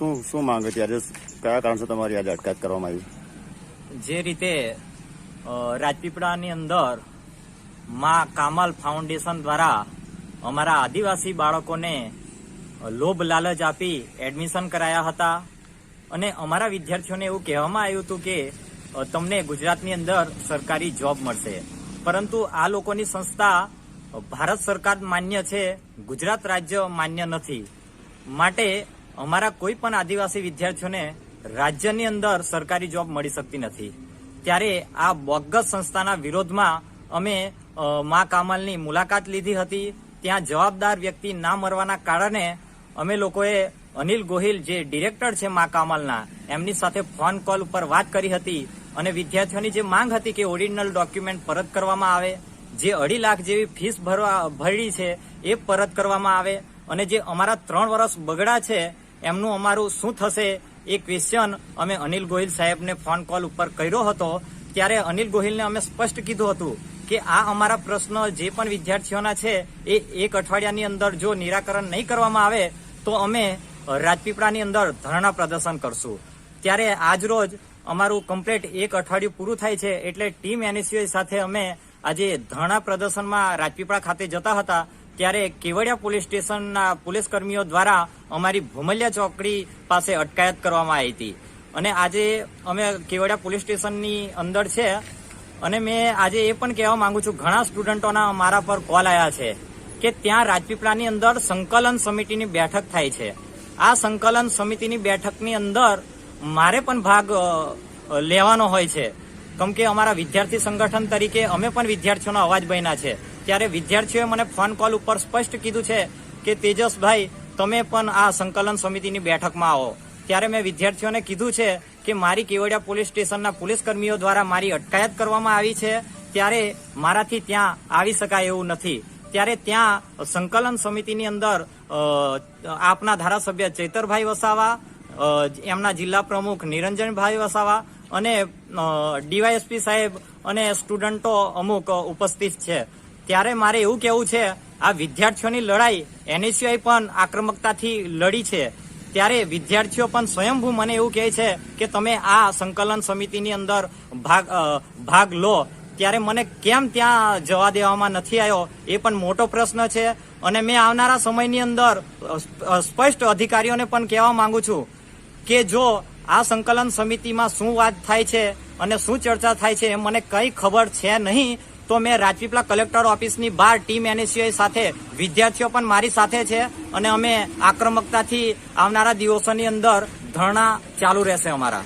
શું શું માંગ હતી? આજે કયા કારણસર તમારી આજે અટકાયત કરવામાં આવી? જે રીતે રાજપીપળાની અંદર મા કામલ ફાઉન્ડેશન દ્વારા અમારા આદિવાસી બાળકોને લોભ લાલચ આપી એડમિશન કરાયા હતા. અને અમારા વિદ્યાર્થીઓને એવું કહેવામાં આવ્યું હતું કે તમને ગુજરાતની અંદર સરકારી જોબ મળશે. પરંતુ આ લોકોની સંસ્થા ભારત સરકાર માન્ય છે, ગુજરાત રાજ્ય માન્ય નથી. માટે અમારા કોઈ પણ આદિવાસી વિદ્યાર્થીઓને રાજ્યની અંદર સરકારી જોબ મળી શકતી નથી. ત્યારે આ બોગસ સંસ્થાના વિરોધમાં અમે મા કામલની મુલાકાત લીધી હતી. ત્યાં જવાબદાર વ્યક્તિ ના મરવાના કારણે અમે લોકોએ અનિલ ગોહિલ, જે ડિરેક્ટર છે મા કામલના, એમની સાથે ફોન કોલ ઉપર વાત કરી હતી અને વિદ્યાર્થીઓની જે માંગ હતી કે ઓરિજિનલ ડોક્યુમેન્ટ પરત કરવામાં આવે, જે અઢી લાખ જેવી ફીસ ભરવા ભરી છે, એ પરત કરવામાં આવે અને જે અમારા ત્રણ વર્ષ બગડા છે એમનું અમારું શું થશે એ ક્વેશ્ચન અમે અનિલ ગોહિલ સાહેબને ફોન કોલ ઉપર કર્યો હતો. ત્યારે અનિલ ગોહિલને અમે સ્પષ્ટ કીધું હતું કે આ અમારા પ્રશ્ન જે પણ વિદ્યાર્થીઓના છે, એ એક અઠવાડિયાની અંદર જો નિરાકરણ નહીં કરવામાં આવે, તો અમે રાજપીપળાની અંદર ધરણા પ્રદર્શન કરશું. ત્યારે આજરોજ અમારું કમ્પ્લેટ એક અઠવાડિયું પૂરું થાય છે, એટલે ટીમ એનએસયુઆઈ સાથે અમે આજે ધરણા પ્રદર્શનમાં રાજપીપળા ખાતે જતા હતા. ત્યારે કેવડિયા પોલીસ સ્ટેશનના પોલીસ કર્મીઓ દ્વારા અમારી ભૂમલિયા ચોકડી પાસે અટકાયત કરવામાં આવી હતી. અને આજે અમે કેવડિયા પોલીસ સ્ટેશનની અંદર છે. અને મેં આજે એ પણ કહેવા માંગુ છું, ઘણા સ્ટુડન્ટોના મારા પર કોલ આવ્યા છે કે ત્યાં રાજપીપળાની અંદર સંકલન સમિતિની બેઠક થાય છે. આ સંકલન સમિતિની બેઠકની અંદર મારે પણ ભાગ લેવાનો હોય છે. કેમ કે અમારા વિદ્યાર્થી સંગઠન તરીકે અમે પણ વિદ્યાર્થીઓનો અવાજ બન્યા છે. ત્યારે વિદ્યાર્થીઓએ મને ફોન કોલ ઉપર સ્પષ્ટ કીધું છે કે, તેજસભાઈ, તમે પણ આ સંકલન સમિતિની બેઠકમાં આવો. ત્યારે મેં વિદ્યાર્થીઓને કીધું છે કે, મારી કેવડિયા પોલીસ સ્ટેશનના પોલીસ કર્મીઓ દ્વારા મારી અટકાયત કરવામાં આવી છે. ત્યારે મારાથી ત્યાં આવી શકાય એવું નથી. ત્યારે ત્યાં સંકલન સમિતિની અંદર આપના ધારાસભ્ય ચૈતરભાઈ વસાવા એમના જિલ્લા પ્રમુખ નિરંજનભાઈ વસાવા અને ડીવાયએસપી સાહેબ અને સ્ટુડન્ટો અમુક ઉપસ્થિત છે. ત્યારે મારે એવું કેવું છે, આ વિદ્યાર્થીઓની લડાઈ એનએસયુઆઈ પણ આક્રમકતાથી લડી છે. ત્યારે વિદ્યાર્થીઓ પણ સ્વયંભૂ મને એવું કહે છે કે તમે આ સંકલન સમિતિની અંદર ભાગ ભાગ લો. ત્યારે મને કેમ ત્યાં જવા દેવામાં નથી આવ્યો, એ પણ મોટો પ્રશ્ન છે. અને મેં આવનારા સમયની અંદર સ્પષ્ટ અધિકારીઓને પણ કહેવા માંગુ છું કે જો આ સંકલન સમિતિમાં શું વાત થાય છે અને શું ચર્ચા થાય છે એ મને કઈ ખબર છે નહીં, તો મેં રાજપીપળા કલેક્ટર ઓફિસની બહાર ટીમ એનએસયુઆઈ સાથે, વિદ્યાર્થીઓ પણ મારી સાથે છે અને અમે આક્રમકતાથી આવનારા દિવસોની અંદર ધરણા ચાલુ રહેશે અમારા.